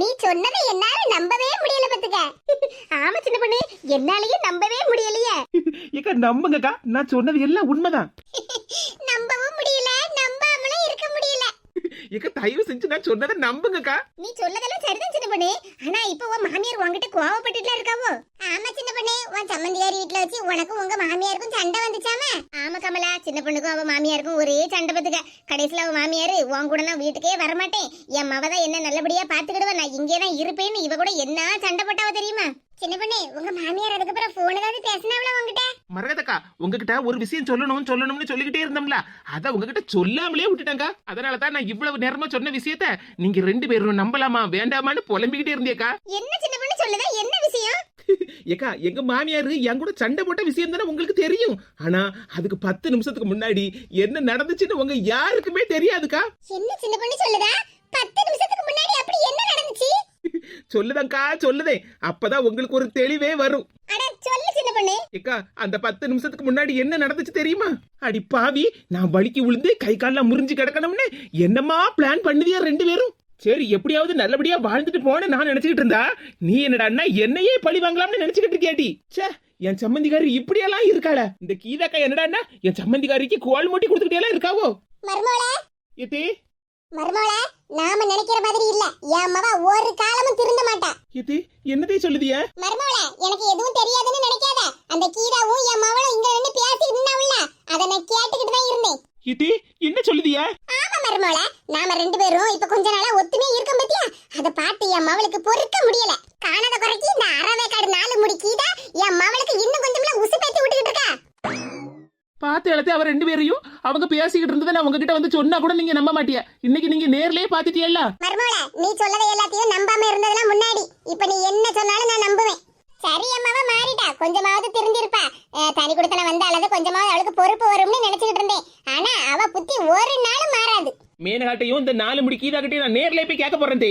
நீ சொன்னதை என்னால நம்பவே முடியல பத்துக்க. ஆமா சின்ன பொண்ணு என்னாலயும் நம்பவே முடியலையே. ஏக்கா நம்புங்கக்கா. நான் சொன்னது எல்லாம் உண்மைதான். நம்பவும் முடியல நம்பாமலும் இருக்க முடியல. ஏக்கா தயவு செஞ்சு நான் சொன்னதை நம்புங்கக்கா. நீ சொல்லதெல்லாம் சரிதான் சின்ன பொண்ணு. ஆனா இப்போ உன் மாமியார் உன்கிட்ட கோவப்பட்டுட்டுல இருக்காவோ? ஆமா சின்ன பொண்ணு. உன் சம்மந்தியார் வீட்ல வச்சு உனக்கும் உங்க மாமியாருக்கும் சண்டை வந்துச்சாமே? ஆமா கமலா. சின்ன பொண்ணுக்கும் அவ மாமியாருக்கும் ஒரே சண்டை பத்துக்க. கடைசியில அவ மாமியாரு உன் கூட நான் வீட்டுக்கே வரமாட்டேன். என் மவ தான் என்ன நல்லபடியா பாத்துக்கிடுவா. நான் இங்கே தான் இருப்பேன்னு இவ கூட என்ன சண்டை போட்டாவ தெரியுமா? சின்ன பொண்ணு உங்க மாமியார் அதுக்கப்புறம் போன் ஏதாவது பேசினாவளா உங்ககிட்ட மரகதக்கா உங்ககிட்ட ஒரு விஷயம் சொல்லணும் சொல்லணும்னு சொல்லிக்கிட்டே இருந்தோம்ல. அத உங்ககிட்ட சொல்லாமலே விட்டுட்டாங்க. அதனால தான் நான் இவ்வளவு நேரமா சொன்ன விஷயத்த நீங்க ரெண்டு பேரும் நம்பலாமா வேண்டாமான்னு புலம்பிக்கிட்டே இருந்தேக்கா என்ன சின்ன பொண்ணு சொல்லுதா என்ன விஷயம் ஏக்கா எங்க மாமியார் என் கூட சண்டை போட்ட விஷயம் தானே உங்களுக்கு தெரியும். ஆனா அதுக்கு பத்து நிமிஷத்துக்கு முன்னாடி என்ன நடந்துச்சுன்னு உங்க யாருக்குமே தெரியாதுக்கா. என்ன சின்ன பொண்ணு சொல்லுதா? பத்து நிமிஷத்துக்கு முன்னாடி அப்படி என்ன நடந்துச்சு? சொல்லுதங்கா சொல்லுதே அப்பதான் உங்களுக்கு ஒரு தெளிவே வரும். ஏக்கா அந்த பத்து நிமிஷத்துக்கு முன்னாடி என்ன நடந்துச்சு தெரியுமா? அடி பாவி நான் வலிக்கு விழுந்து கை கால்லாம் முறிஞ்சு கிடக்கணும்னு என்னமா பிளான் பண்ணுதியா ரெண்டு பேரும்? சரி எப்படியாவது நல்லபடியா வாழ்ந்துட்டு போன நான் நினைச்சுக்கிட்டு இருந்தா நீ என்னடா என்னையே பழி வாங்கலாம்னு நினைச்சுக்கிட்டு இருக்கியாடி? ச்சே என் சம்மந்திக்காரி இப்படியெல்லாம் இருக்காள. இந்த கீதாக்கா என்னடான்னா என் சம்மந்திக்காரிக்கு கோல் மூட்டி கொடுத்துக்கிட்டே இருக்காவோ? ஏத்தே மருமோள நாம நினைக்கிற மாதிரி இல்ல. என் மவ ஒரு காலமும் திருந்த மாட்டா. ஏத்தே என்னதே சொல்லுதிய? மருமோள எனக்கு எதுவும் தெரியாதுன்னு நினைக்காத. அந்த கீதாவும் என் மவளும் இங்க நின்னு பேசிட்டு இருந்தாவுல அத நான் கேட்டுக்கிட்டு ஏத்தே என்ன சொல்லுதியா? ஆமா மருமோள நாம ரெண்டு பேரும் இப்ப கொஞ்ச நாளா ஒத்துமையா இருக்கோம் பத்தியா? அத பார்த்து என் மவளுக்கு பொறுக்க முடியல. காணாத குறைக்கு இந்த அறவேக்காடு நாலு முடி கீதா என் மவளுக்கு இன்னும் கொஞ்சம்ல உசு பேத்தி விட்டுக்கிட்டு இருக்கா? பார்த்த இடத்த அவ ரெண்டு பேரையும்? அவங்க பேசிக்கிட்டு இருந்ததை நான் உங்ககிட்ட வந்து சொன்னா கூட நீங்க நம்ப மாட்டியா? இன்னைக்கு நீங்க நேர்லயே பாத்துட்டியல்ல மருமோள நீ சொல்லதை எல்லாத்தையும் நம்பாம இருந்ததெல்லாம் முன்னாடி. இப்ப நீ என்ன சொன்னாலும் நான் நம்புவேன். சரி அம்மாவா மாறிட்டா. கொஞ்சமாவது தெரிஞ்சிருப்பா. அஹ், தனி கொடுத்தன வந்தாலது கொஞ்சமாவது அவளுக்கு பொறுப்பு வரும்னு நினைச்சுக்கிட்டு இருந்தேன். ஆனா அவ புத்தி ஒரு நாளும் மாறாது. மேனகாட்டையும் இந்த நாலு முடி கீதாக்கிட்டையும் நான் நேர்லயே போய் கேட்க போறேன்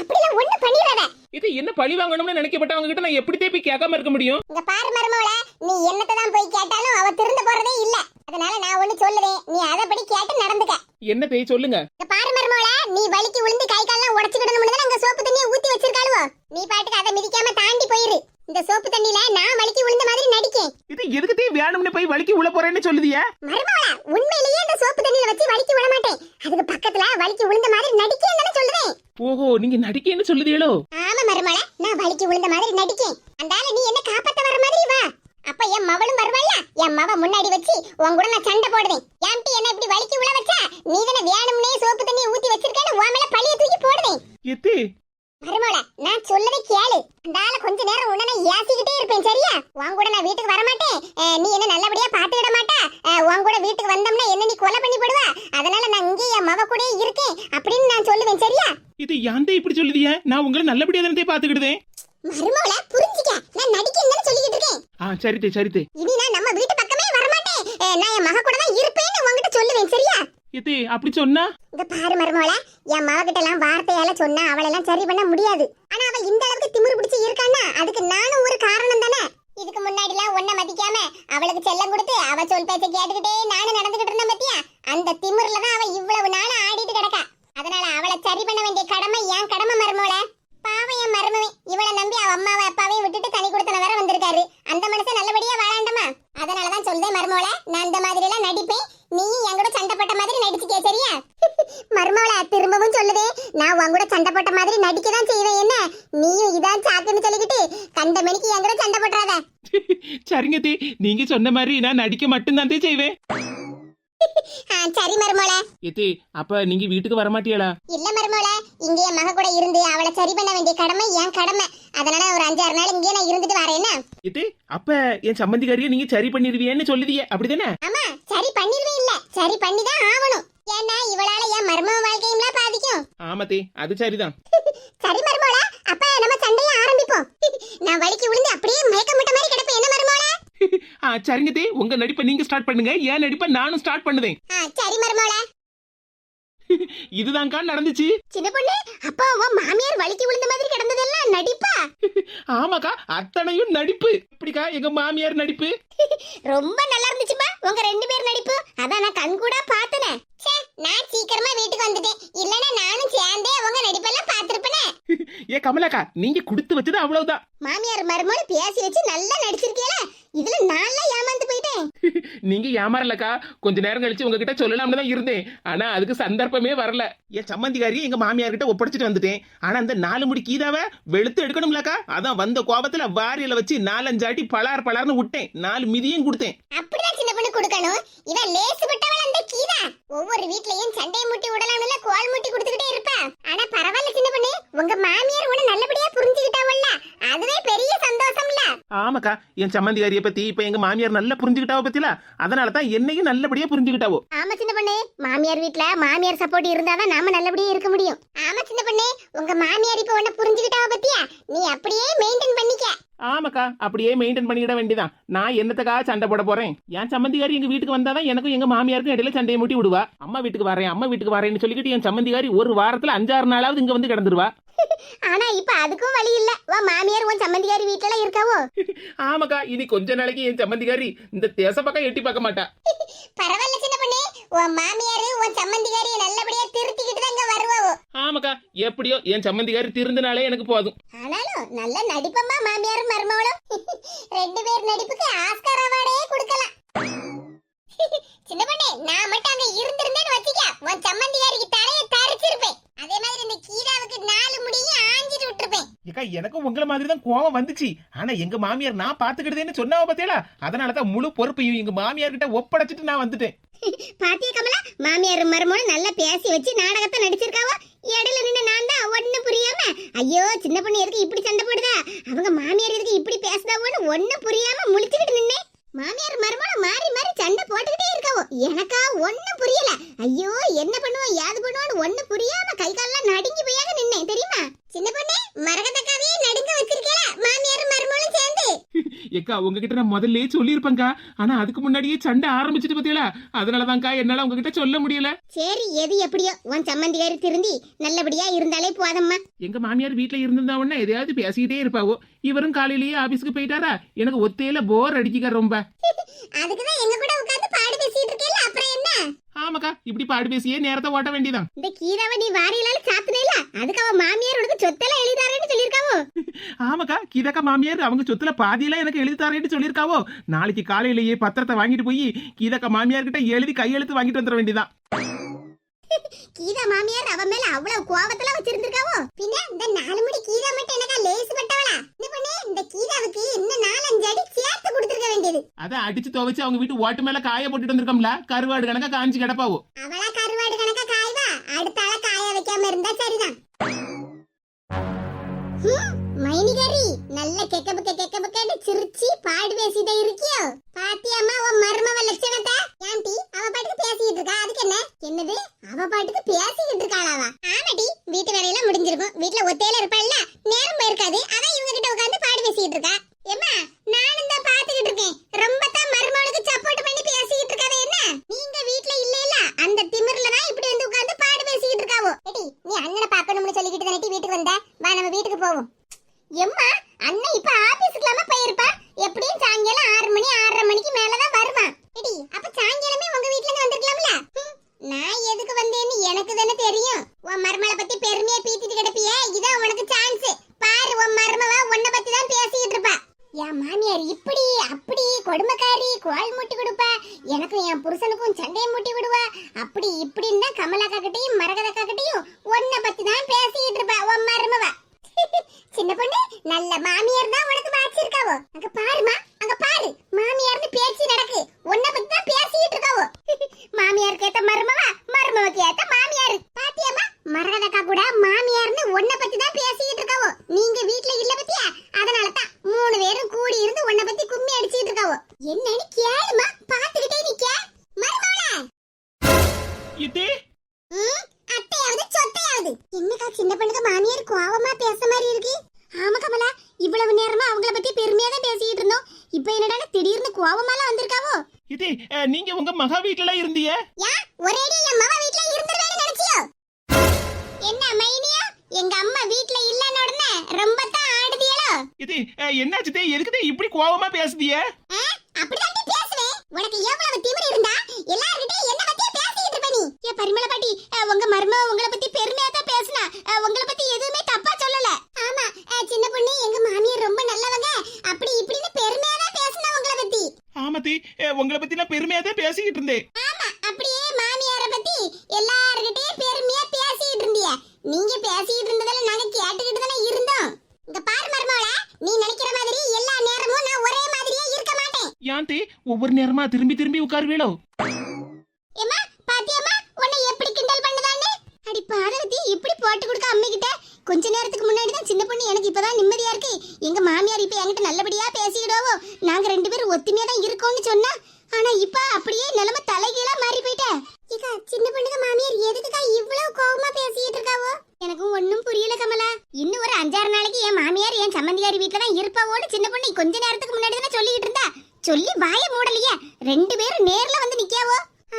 அப்படிலாம் ஒண்ணு பண்ணிடாத. இது என்ன பழி வாங்கணும்னு நினைக்கப்பட்டவங்க கிட்ட நான் எப்படித்தே போய் கேட்காம இருக்க முடியும்? இங்க பாரு மருமோள நீ என்னத்தை தான் போய் கேட்டாலும் அவ திருந்த போறதே இல்ல. அதனால நான் ஒண்ணு சொல்லுறேன் நீ அதப்படி கேட்டு நடந்துக்க. என்ன தேய் சொல்லுங்க. இங்க பாரு மருமோள நீ வலிக்கு விழுந்து கை கால்லாம் உடைச்சுக்கிடணும்னு தான் அங்க சோப்பு தண்ணியை ஊத்தி வச்சிருக்காளுவோ? நீ பாட்டுக்கு அதை மிதிக்காம தாண்டி போயிரு. இந்த சோப்பு தண்ணியில நான் வலிக்கு விழுந்த மாதிரி நடிக்கேன். இது எதுக்குதே வேணும்னு போய் வலிக்கு உள்ள போறேன்னு சொல்லுதியா? மருமோள உண்மையிலேயே இந்த சோப்பு தண்ணியில வச்சு வலிக்கு விட மாட்டேன். அதுக்கு பக்கத்துல வலிக்கு விழுந்த மாதிரி நடிக்கேன்னு தானே சொல்லுறேன் ஓஹோ நீங்க நடிக்கேன்னு சொல்லுதியளோ ஆமா மருமோள நான் வலிக்கு விழுந்த மாதிரி நடிக்கேன் அந்தால நீ என்ன காப்பாத்த வர மாதிரி வா அப்ப என் மவளும் வருவாள்ல என் மவ முன்னாடி வச்சு உன் கூட நான் சண்டை போடுவேன் ஏன்டி என்ன இப்படி வலிக்கு விழ வச்சா நீ தானே வேணும்னே சோப்பு தண்ணியை ஊத்தி வச்சிருக்கேன்னு உன் மேல பழிய தூக்கி போடுவேன் எத்தே மருமோள நான் சொல்லதை கேளு அந்த ஆள கொஞ்ச நேரம் நான் ஏசிக்கிட்டே இருப்பேன் சரியா? உன் கூட நான் வீட்டுக்கு வர மாட்டேன் நீ என்ன நல்லபடியா பாத்துக்கிட மாட்டா? உன் கூட வீட்டுக்கு வந்தோம்னா என்ன நீ கொலை பண்ணி போடுவா? அதனால நான் இங்கே என் மவ கூடயே இருக்கேன் அப்படின்னு நான் சொல்லுவேன் சரியா? இது யாந்தே இப்படி சொல்லுதியா? நான் உங்களை நல்லபடியா தானே பாத்துக்கிடுதேன் மருமோள புரிஞ்சுக்க. நான் நடிக்கிறேன்னு சொல்லிக்கிட்டு இருக்கேன். ஆ சரிதே சரிதே இனி நான் நம்ம வீட்டு பக்கமே வரமாட்டேன் அஹ், நான் என் மக கூட தான் இருப்பேன்னு உன்கிட்ட சொல்லுவேன் சரியா அப்படி சொன்னா? இந்த பாரு மருமோல என் மககிட்ட எல்லாம் வார்த்தையால சொன்னா அவளெல்லாம் சரி பண்ண முடியாது. ஆனா அவ இந்த அளவுக்கு திமிரு பிடிச்சு இருக்கான்னா அதுக்கு நானும் ஒரு காரணம் தானே? இதுக்கு முன்னாடி எல்லாம் ஒன்ன மதிக்காம அவளுக்கு செல்லம் கொடுத்து அவ சொல் பேச்ச கேட்டுக்கிட்டே நானும் நடந்துகிட்டு இருந்தேன் பத்தியா? அந்த திமிர்ல தான் அவ இவ்வளவு நாளா ஆடிட்டு கிடக்கா. அதனால அவளை சரி பண்ண வேண்டிய கடமை என் கடமை மருமோல பாவம் என் மருமவே இவளை நம்பி அவ அம்மாவை அப்பாவையும் விட்டுட்டு தனி கொடுத்தன வேற வந்திருக்காரு அந்த மனுஷன் நல்லபடியா வாழாண்டமா அதனாலதான் சொல்றேன் மருமோள நான் இந்த மாதிரி எல்லாம் நடிப்பேன் நீயும் என் கூட சண்டை போட்ட மாதிரி நடிச்சுக்கே சரியா மருமோள திரும்பவும் சொல்லுதே நான் உன் கூட சண்டை போட்ட மாதிரி நடிக்க தான் செய்வேன். என்ன? நீயும் இதான் சாக்குன்னு சொல்லிக்கிட்டு கண்ட மணிக்கு என் கூட சண்டை போட்டுறாத. சரிங்க தே நீங்க சொன்ன மாதிரி நான் நடிக்க மட்டும்தான் தே செய்வேன். ஆ, சரி மருமோள. எத்தே அப்ப நீங்க வீட்டுக்கு வரமாட்டியலா இல்ல மருமோள இங்க என் மக கூட இருந்து அவளை சரி பண்ண வேண்டிய கடமை என் கடமை. அதனால ஒரு அஞ்சாறு நாள் இங்கே நான் இருந்துட்டு வரேன் என்ன? எத்தே அப்ப என் சம்மந்திக்காரியை நீங்க சரி பண்ணிருவியன்னு சொல்லுதியே அப்படிதானே? ஆமா சரி பண்ணிடுவேன் இல்ல. சரி பண்ணிதான் ஆகணும். ஏன்னா இவளால என் மர்ம வாழ்க்கையும்ல பாதிக்கும். ஆமாத்தே அது சரிதான். சரி மருமோள அப்ப நம்ம சண்டைய ஆரம்பிப்போம். நான் வலிக்கு விழுந்து அப்படியே மயக்கம் விட்ட மாதிரி கிடப்பேன். என்ன மருமோள? சரிங்க தே உங்க நடிப்பை நீங்க ஸ்டார்ட் பண்ணுங்க. என் நடிப்பை நானும் ஸ்டார்ட் பண்ணுவேன் சரி மருமோள. இதுதான்க்கா நடந்துச்சு. சின்ன பொண்ணு அப்பா உன் மாமியார் வலிக்கு விழுந்த மாதிரி கிடந்ததெல்லாம் நடிப்பா? ஆமாக்கா அத்தனையும் நடிப்பு. இப்படிக்கா எங்க மாமியார் நடிப்பு? ரொம்ப நல்லா இருந்துச்சுப்பா உங்க ரெண்டு பேர் நடிப்பு. அதான் நான் கண் கூட பார்த்தனே நான் சீக்கிரமா வீட்டுக்கு வந்துட்டேன். இல்லனா நானும் சேர்ந்தே அவங்க நடிப்பெல்லாம் பார்த்திருப்பேனே. ஏ கமலாக்கா நீங்க கொடுத்து வச்சது அவ்வளவுதான். மாமியார் மருமோல பேசி வச்சு நல்லா நடிச்சிருக்கீல இதுல நல்லா ஏமாந்து போயிட்டேன். நீங்க ஏமாறலக்கா. கொஞ்ச நேரம் கழிச்சு உங்ககிட்ட சொல்லலாம்னு தான் இருந்தேன். ஆனா அதுக்கு சந்தர்ப்பமே வரல. என் சம்மந்திக்காரியை எங்க மாமியார் கிட்ட ஒப்படைச்சிட்டு வந்துட்டேன். ஆனா அந்த நாலு முடி கீதாவை வெளுத்து எடுக்கணும்லக்கா. அதான் வந்த கோபத்துல வாரியில வச்சு நாலஞ்சாட்டி பலார் பலார்னு விட்டேன் நாலு மிதியும் கொடுத்தேன். அப்படிதான் சின்ன பொண்ணு கொடுக்கணும். இவன் லேசு விட்டவள் அந்த கீதா. ஒவ்வொரு வீட்லயும் சண்டையை முட்டி விடலாம்ல கோல் முட்டி கொடுத்துக்கிட்டே இருப்பா. ஆனா பரவாயில்ல சின்ன பொண்ணு. உங்க மாமியார் உன்னை நல்லபடியா புரிஞ்சுக்கிட்டாவல்ல. அதுவே பெரிய சந்தோஷம்ல. ஆமாக்கா என் சம்மந்திக்காரியை பத்தி இப்ப எங்க மாமியார் நல்லா புரிஞ்சுக்கிட்டாவோ பத்தில? அதனால தான் என்னையும் நல்லபடியா புரிஞ்சுக்கிட்டாவோ? ஆமா சின்ன பொண்ணு. மாமியார் வீட்ல மாமியார் சப்போர்ட் இருந்தாதான் நாம நல்லபடியா இருக்க முடியும். ஆமா சின்ன பொண்ணு. உங்க மாமியார் இப்ப உன்ன புரிஞ்சுக்கிட்டாவோ பத்தியா? நீ அப்படியே மெயின்டைன் பண்ணிக்க. ஆமாக்கா அப்படியே மெயின்டைன் பண்ணிக்கிட வேண்டியதான் நான் என்னத்துக்காக சண்டை போட போறேன்? என் சம்மந்திகாரி எங்க வீட்டுக்கு வந்தாதான் எனக்கும் எங்க மாமியாருக்கும் இடையில சண்டையை மூட்டி விடுவா. அம்மா வீட்டுக்கு வரேன் அம்மா வீட்டுக்கு வரேன்னு சொல்லிக்கிட்டு என் சம்மந்திகாரி ஒரு வாரத்துல அஞ்சாறு நாளாவது இங்க வந்து கிடந்துருவா. ஆனா இப்ப அதுக்கும் வழி இல்ல. வா மாமியார் உன் சம்மந்திகாரி வீட்டுல இருக்காவோ? ஆமாக்கா இனி கொஞ்ச நாளைக்கு என் சம்மந்திகாரி இந்த தேச பக்கம் எட்டி பார்க்க மாட்டா. பரவாயில்ல சின்ன பொண்ணு. உன் மாமியார் உன் சம்மந்திகாரியை நல்லபடியா திருத்திக்கிட்டு தான் இங்க வருவாவோ ஆமாக்கா எப்படியோ என் சம்மந்திகாரி திருந்தினாலே எனக்கு போதும். ஆனாலும் நல்ல நடிப்பம்மா மாமியாரும் மருமகளும். ரெண்டு பேர் நடிப்புக்கு ஆஸ்கார் அவார்டே கொடுக்கலாம். சின்ன பொண்ணே நான் மட்டும் அங்க இருந்திருந்தேன்னு வச்சுக்க உன் சம்மந்திகாரிக்கு தலையை தரிச்சிருப்பேன். அதே மாதிரி இந்த கீதாவுக்கு நாலு முடியும் ஆஞ்சிட்டு விட்டுருப்பேன். ஏக்கா எனக்கும் உங்களை மாதிரி தான் கோவம் வந்துச்சு. ஆனா எங்க மாமியார் நான் பாத்துக்கிட்டதேன்னு சொன்னாவ பத்தியலா அதனாலதான் முழு பொறுப்பையும் எங்க மாமியார் கிட்ட ஒப்படைச்சிட்டு நான் வந்துட்டேன். பாத்திய கமலா? மாமியார் மருமகளும் நல்லா பேசி வச்சு நாடகத்தை நடிச்சிருக்காவோ? இடையில நின்று நான் தான் ஒண்ணு புரியாம. ஐயோ சின்ன பொண்ணு எதுக்கு இப்படி சண்டை போடுதா? அவங்க மாமியார் எதுக்கு இப்படி பேசுதாவோன்னு ஒண்ணு புரியாம முழிச்சுக்கிட்டு நின்னேன். மாமியார் மருமகளும் மாறி மாறி சண்டை போட்டுக்கிட்டே இருக்காவோ? எனக்கா ஒண்ணு புரியல. ஐயோ என்ன பண்ணுவோம்? யாது பண்ணுவோன்னு ஒண்ணு புரியாம கை கால்லாம் நடுங்கி போயாக நின்னேன் தெரியுமா சின்ன பொண்ணு மரகதக்காவே நடுங்க வச்சிருக்கல மாமியார் மருமகளும் சேர்ந்து ஏக்கா உங்ககிட்ட நான் முதல்ல சொல்லியிருப்பேங்க்கா ஆனா அதுக்கு முன்னாடியே சண்டை ஆரம்பிச்சிட்டு பத்தியலா? அதனாலதான்க்கா என்னால உங்ககிட்ட சொல்ல முடியல. சரி எது எப்படியோ உன் சம்மந்திகாரி திருந்தி நல்லபடியா இருந்தாலே போதம்மா எங்க மாமியார் வீட்ல இருந்திருந்தா உடனே எதையாவது பேசிக்கிட்டே இருப்பாவோ? இவரும் காலையிலேயே ஆபீஸ்க்கு போயிட்டாரா? எனக்கு ஒத்தையில போர் அடிக்கிக்க ரொம்ப. அதுக்குதான் எங்க கூட உட்கார்ந்து பாடு பேசிட்டு அப்புறம் என்ன? ஆமாக்கா இப்படி பாடு பேசியே நேரத்தை ஓட்ட வேண்டியதான் இந்த கீதாவை நீ வாரியிலால சாத்துனேல அதுக்கு அவ மாமியார் உனக்கு சொத்தெல்லாம் எழுதாரேன்னு சொல்லிருக்காவோ ஆமாக்கா கீதாக்கா மாமியார் அவங்க சொத்துல பாதியெல்லாம் எனக்கு எழுதி தரேன்னு சொல்லியிருக்காவோ? நாளைக்கு காலையிலேயே பத்திரத்தை வாங்கிட்டு போய் கீதாக்கா மாமியார் கிட்ட எழுதி கையெழுத்து வாங்கிட்டு வந்துட வேண்டியதான் கீதா மாமியார் அவ மேல அவ்வளவு கோவத்துல வச்சிருந்திருக்காவோ? பின்ன இந்த நாலு முடி கீதா மட்டும் எனக்கா லேசு பட்டவளா? என்ன பண்ணே இந்த கீதாவுக்கு இன்னும் நாலஞ்சு அடி சேர்த்து கொடுத்துருக்க வேண்டியது. அதை அடிச்சு துவைச்சு அவங்க வீட்டு ஓட்டு மேல காய போட்டுட்டு வந்திருக்கோம்ல கருவாடு கணக்கா காஞ்சி கிடப்பாவோ? அவளா கருவாடு கணக்கா காய்வா? அடுத்த ஆள காய வைக்காம இருந்தா சரிதான். மைனிகரி நல்ல கெக்க புக்க கெக்க புக்கன்னு சிரிச்சு பாடு பேசிட்டே இருக்கியோ? பாத்தியம்மா உன் மருமவ லட்சணத்தை ஏன்டி அவ பாட்டுக்கு பேசிட்டு இருக்கா அதுக்கு என்ன என்னது அவ பாட்டுக்கு பேசிக்கிட்டு இருக்காளாவா ஆமாடி வீட்டு வேலையெல்லாம் முடிஞ்சிருக்கும் வீட்ல ஒத்தையில இருப்பாள்ல நேரம் போயிருக்காது அதான் இவங்க கிட்ட உட்கார்ந்து பாடு பேசிட்டு இருக்கா ஏம்மா நானும் தான் பாத்துக்கிட்டு இருக்கேன் ரொம்ப தான் மருமகளுக்கு சப்போர்ட் பண்ணி பேசிக்கிட்டு இருக்காத என்ன நீங்க வீட்ல இல்ல இல்ல அந்த திமிர்ல தான் இப்படி வந்து உட்கார்ந்து பாடு பேசிக்கிட்டு இருக்காவோ ஏடி நீ அண்ணனை பார்க்கணும்னு சொல்லிக்கிட்டு தானே வீட்டுக்கு வந்த வா நம்ம வீட்டுக்கு போவோம் எம்மா அண்ணன் இப்ப ஆபீஸ்க்குலாம போயிருப்பா எப்படியும் சாயங்காலம் ஆறு மணி ஆறரை மணிக்கு மேலதான் வருவான் எடி அப்ப சாயங்காலமே உங்க வீட்ல இருந்து வந்திருக்கலாம்ல ஹம், நான் எதுக்கு வந்தேன்னு எனக்கு தானே தெரியும் உன் மருமலை பத்தி பெருமையா பீத்திட்டு கிடப்பியே இதான் உனக்கு சான்ஸ் பாரு உன் மருமவ உன்னை பத்தி தான் பேசிட்டு இருப்பா என் மாமியார் இப்படி அப்படி கொடுமைக்காரி கோல் மூட்டி கொடுப்பா எனக்கும் என் புருஷனுக்கும் சண்டையை மூட்டி விடுவா அப்படி இப்படின்னு தான் கமலாக்கா கிட்டையும் மரகதக்கா கிட்டையும் உன்னை பத்தி தான் பேசிட்டு இருப்பா உன் மருமவ சின்ன பொண்ணு நல்ல மாமியார் தான் உனக்கு வாச்சிருக்காவோ அங்க பாருமா அங்க பாரு மாமியார்னு பேச்சு நடக்கு உன்னை பத்தி தான் பேசிட்டு இருக்காவோ மாமியாருக்கு ஏத்த மருமவா மருமவுக்கு ஏத்த மாமியார் பாத்தியம்மா மரகதக்கா கூட மாமியார்னு உன்னை பத்தி தான் பேசிட்டு இருக்காவோ நீங்க வீட்ல இல்ல பத்தியா அதனால தான் மூணு பேரும் கூடி இருந்து உன்னை பத்தி கும்மி அடிச்சிட்டு இருக்காவோ என்னன்னு கேளுமா பாத்துக்கிட்டே நிக்க மருமவளே இதே ம், அத்தையாவது சொத்தையாவது என்னக்கா சின்ன பொண்ணுக்கு மாமியார் கோவமா பேச மாதிரி இருக்கு ஆமா கமலா இவ்வளவு நேரமா அவங்கள பத்தி பெருமையா தான் பேசிட்டு இருந்தோம் இப்போ என்னடா திடீர்னு கோவமாலாம் வந்திருக்காவோ அஹ், நீங்க உங்க மகா வீட்டுல இருந்தீங்க யா ஒரேடி என் மவ வீட்ல இருந்துருவேன்னு நினைச்சியோ? என்ன மைனியா? எங்க அம்மா வீட்ல இல்லன்னு உடனே ரொம்ப தான் ஆடுதியலோ? இது என்னாச்சு எதுக்குதே இப்படி கோவமா பேசுதிய? அப்படிதான் பேசுவேன். உனக்கு எவ்வளவு திமிரு இருந்தா எல்லார்கிட்டயும் என்ன பத்தி பேசிட்டு இருப்ப நீ ஏ பரிமள பாட்டி அஹ், உங்க மருமக உங்களை பத்தி பெருமையா தான் பேசினா அஹ், உங்களை பத்தி எதுவுமே தப்பா சொல்லல ஆமா சொல்லிக்கிட்டு இருந்தேன் ஆமா அப்படியே மாமியார பத்தி எல்லார்கிட்டயும் பெருமையா பேசிட்டு இருந்திய நீங்க பேசிட்டு இருந்ததால நாங்க கேட்டுக்கிட்டு தானே இருந்தோம் இங்க பாரு மருமவள நீ நினைக்கிற மாதிரி எல்லா நேரமும் நான் ஒரே மாதிரியே இருக்க மாட்டேன் ஒவ்வொரு நேரமா திரும்பி திரும்பி உட்காருவீளோ? ஏமா பாத்தியம்மா உன்னை எப்படி கிண்டல் பண்ணுதான்னு? அடி பார்வதி இப்படி போட்டு கொடுக்க அம்மை கிட்ட கொஞ்ச நேரத்துக்கு முன்னாடி தான் சின்ன பொண்ணு எனக்கு இப்பதான் நிம்மதியா இருக்கு. எங்க மாமியார் இப்ப என்கிட்ட நல்லபடியா பேசிக்கிடுவோ நாங்க ரெண்டு பேரும் ஒத்துமையா தான் இருக்கோம்னு சொன்னா ஆனா இப்ப அப்படியே நிலைமை தலைகீழா மாறி போயிட்டேன் இக்கா சின்ன பொண்ணுக்கு மாமியார் எதுக்குக்கா இவ்வளவு கோவமா பேசிட்டு இருக்காவோ? எனக்கும் ஒன்னும் புரியல கமலா. இன்னும் ஒரு அஞ்சாறு நாளைக்கு என் மாமியார் என் சம்மந்தியார் வீட்டுல தான் இருப்பாவோன்னு சின்ன பொண்ணு கொஞ்ச நேரத்துக்கு முன்னாடி தானே சொல்லிக்கிட்டு இருந்தா? சொல்லி வாய மூடலையே. ரெண்டு பேரும் நேர்ல வந்து நிக்காவோ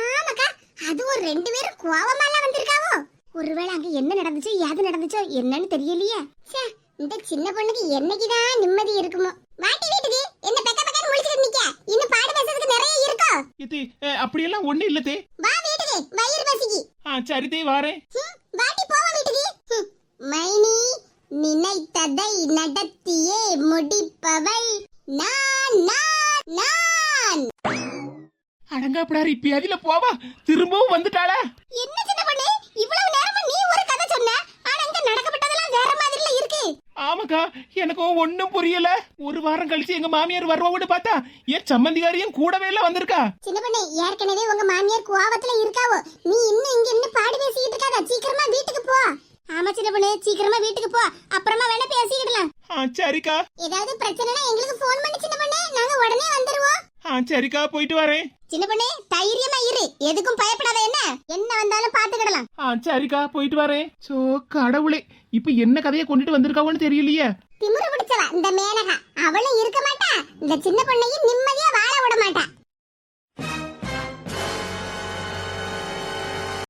ஆமாக்கா அது ஒரு ரெண்டு பேரும் கோவமாலாம் வந்திருக்காவோ? ஒருவேளை அங்க என்ன நடந்துச்சோ ஏது நடந்துச்சோ என்னன்னு தெரியலையே. ச்சே, இந்த சின்ன பொண்ணுக்கு என்னைக்குதான் நிம்மதி இருக்குமோ. வாட்டி வீட்டுக்கு. என்ன பெக்க பெக்கன்னு முழிச்சிட்டு நிக்க இன்னும் பாடு பேசுறதுக்கு நிறைய இருக்கோ? இது அஹ், அப்படியெல்லாம் ஒண்ணு இல்ல தே. வா வீட்டுக்கு. வயிறு பசிக்கு. ஆ சரி தே வாரேன் வாட்டி போவோம் வீட்டுக்கு. மைனி நினைத்ததை நடத்தியே முடிப்பவள் நான் நான். அடங்காப்படாரு இப்ப அதுல போவா? திரும்பவும் வந்துட்டாளா? என்ன சின்ன பொண்ணு? இவ்வளவு நேரமா நீ ஒரு கதை சொன்ன. ஆனா இங்க நடக்கப்பட்டதெல்லாம் வேற மாதிரில இருக்கு. ஆமாக்கா எனக்கும் ஒண்ணும் புரியல. ஒரு வாரம் கழிச்சு எங்க மாமியார் வருவாங்கன்னு பார்த்தா என் சம்மந்திகாரியும் கூடவே எல்லாம் வந்திருக்கா. சின்ன பொண்ணு ஏற்கனவே உங்க மாமியார் கோவத்துல இருக்காவோ. நீ இன்னும் இங்க இன்னும் பாடி பேசிக்கிட்டு இருக்காத. சீக்கிரமா வீட்டுக்கு போ. ஆமா சின்ன பொண்ணு சீக்கிரமா வீட்டுக்கு போ. அப்புறமா வேணா பேசிக்கிடலாம். சரிக்கா. ஏதாவது பிரச்சனைனா எங்களுக்கு சரிக்கா போயிட்டு வரேன். சின்ன பொண்ணே தைரியமா இரு. எதுக்கும் பயப்படாத என்ன? என்ன வந்தாலும் பாத்துக்கிடலாம் ஆ சரிக்கா போயிட்டு வரேன். சோ கடவுளே இப்ப என்ன கதையை கொண்டுட்டு வந்திருக்காவோன்னு தெரியலையே. திமிரு பிடிச்சவ இந்த மேனகா. அவளும் இருக்க மாட்டா. இந்த சின்ன பொண்ணையும் நிம்மதியா வாழ விட மாட்டா.